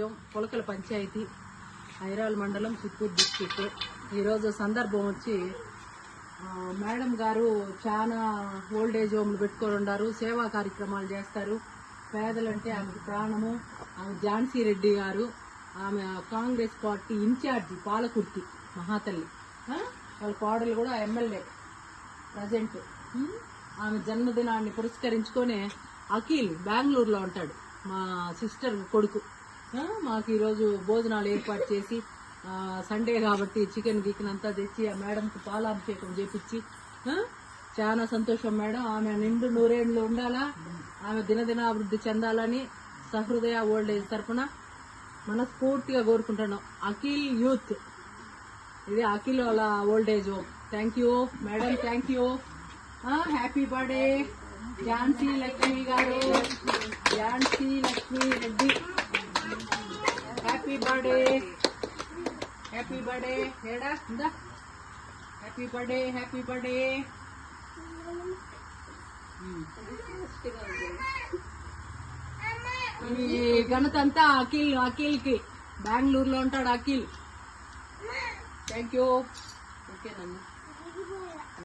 చురకల పంచాయతీ ఐరాల్ మండలం చిత్తూరు డిస్టిక్ ఈరోజు సందర్భం వచ్చి మేడం గారు చాలా ఓల్డ్ ఏజ్ హోమ్లు పెట్టుకొని ఉన్నారు సేవా కార్యక్రమాలు చేస్తారు. పేదలంటే ఆమెకు ప్రాణము. ఆమె ఝాన్సీ రెడ్డి గారు ఆమె కాంగ్రెస్ పార్టీ ఇన్ఛార్జి పాలకుర్తి మహాతల్లి. వాళ్ళ కోడలు కూడా ఎమ్మెల్యే ప్రజెంట్. ఆమె జన్మదినాన్ని పురస్కరించుకొని అఖిల్ బెంగళూరులో ఉంటాడు మా సిస్టర్ కొడుకు. మాకు ఈరోజు భోజనాలు ఏర్పాటు చేసి సండే కాబట్టి చికెన్ గికెన్ అంతా తెచ్చి ఆ మేడంకి పాలాభిషేకం చేపించి చాలా సంతోషం మేడం. ఆమె నిండు నూరేళ్ళు ఉండాలా? ఆమె దినదినాభివృద్ధి చెందాలని సహృదయ ఓల్డ్ ఏజ్ తరఫున మనస్ఫూర్తిగా కోరుకుంటున్నాం. అఖిల్ యూత్. ఇది అఖిల్ వాళ్ళ old age home thank you madam. Thank you happy birthday Jhansi Lakshmi గారు. Jhansi Lakshmi Reddy happy birthday happy birthday ఏడా ఇందా హ్యాపీ బర్త్డే హ్యాపీ బర్త్డే ఈ ఘనత అంతా అఖిల్ అఖిల్కి బెంగళూరులో ఉంటాడు అఖిల్ థ్యాంక్ యూ ఓకేనమ్మా